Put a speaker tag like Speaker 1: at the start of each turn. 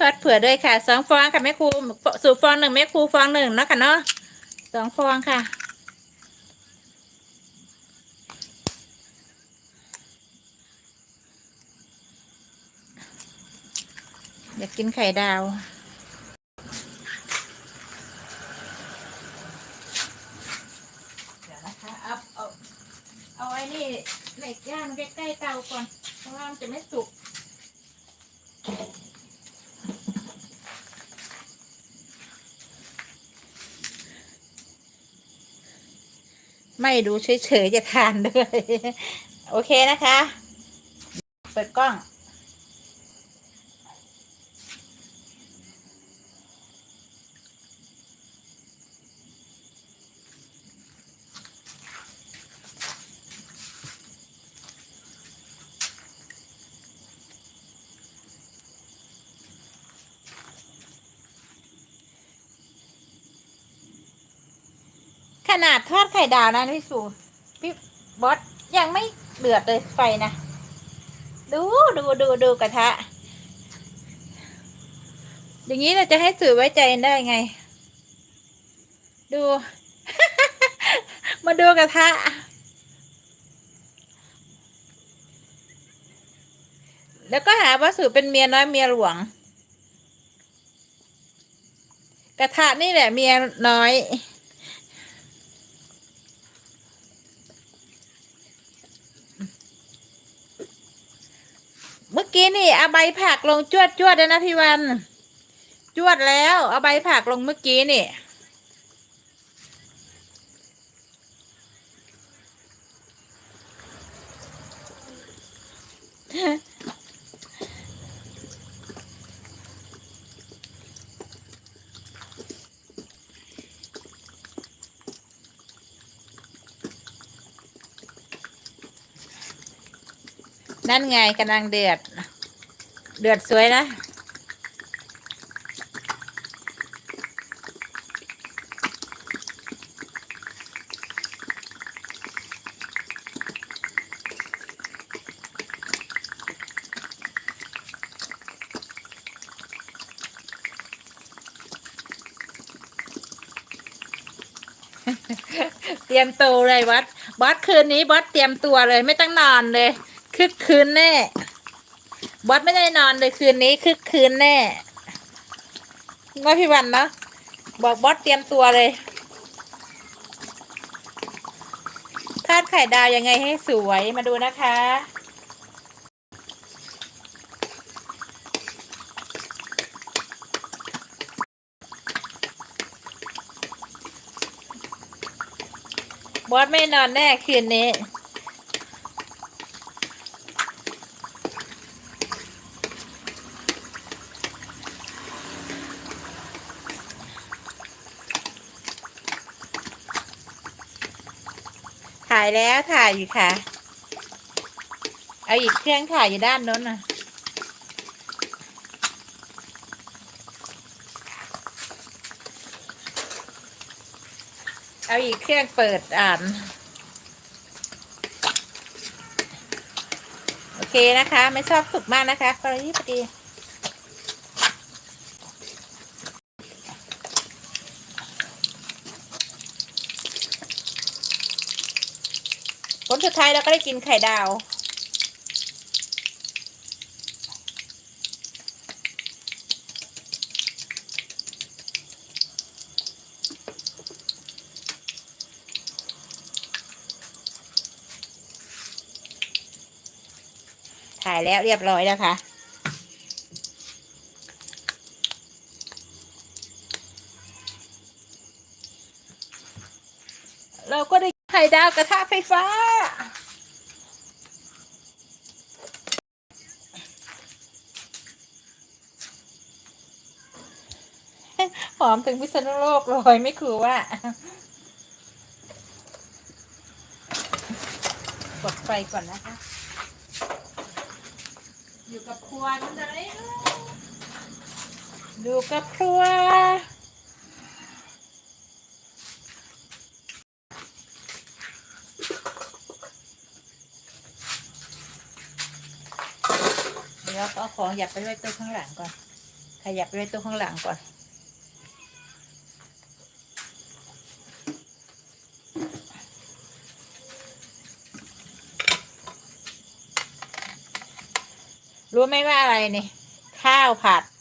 Speaker 1: ทอดเผื่อด้วยค่ะสองฟองค่ะแม่ครูสูบฟองหนึ่งแม่ครูฟองหนึ่งเนาะค่ะเนาะสองฟองค่ะ อยากกินไข่ดาวเดี๋ยนะคะเอาเอาเอาไอ้นี่เหล็กย่างใกล้ๆเตาก่อนเพราะว่ามันจะไม่สุก ไม่ดูเฉยๆจะทานด้วย โอเคนะคะ เปิดกล้อง ขนาดทอดไข่ดาวนะพี่สูพี่บอสยังไม่เดือดเลยไฟนะ ดูดูดูดูกระทะ อย่างนี้เราจะให้สื่อไว้ใจได้ไง ดู มาดูกระทะ แล้วก็หาว่าสื่อเป็นเมียน้อยเมียหลวง กระทะนี่แหละเมียน้อย เมื่อกี้นี่เอาใบผักลงจวดจวดเลยนะพี่วัน จวดแล้วเอาใบผักลงเมื่อกี้นี่ นั่นไงกำลังเดือด เดือดสวยนะ เตรียมตัวเลยบอสบอสคืนนี้บอสเตรียมตัวเลยไม่ต้องนอนเลย คึกคืนแน่บอสไม่ได้นอนเลยคืนนี้คึกคืนแน่ว่าพี่วันเนาะบอกบอสเตรียมตัวเลยทอดไข่ดาวยังไงให้สวยมาดูนะคะ บอสไม่นอนแน่คืนนี้ายแล้วถ่ายอยู่ค่ะ เอาอีกเครื่องถ่ายอยู่ด้านโน้นน่ะเอาอีกเครื่องเปิดอ่าน โอเคนะคะ ไม่ชอบสุกมากนะคะพอดีพอดี สุดท้ายเราก็ได้กินไข่ดาวถ่ายแล้วเรียบร้อยแล้วค่ะ เราก็ได้ไข่ดาวกระทะไฟฟ้า หอมถึงพิษณุโลกเลยไม่คือว่ากดไฟก่อนนะคะ อยู่กับครัวนั่นเลยดูกับครัว เดี๋ยวเอาของอยากไปไว้ตัวข้างหลังก่อนขยับไปไว้ตัวข้างหลังก่อน รู้ไหมว่าอะไรนี่ข้าวผัด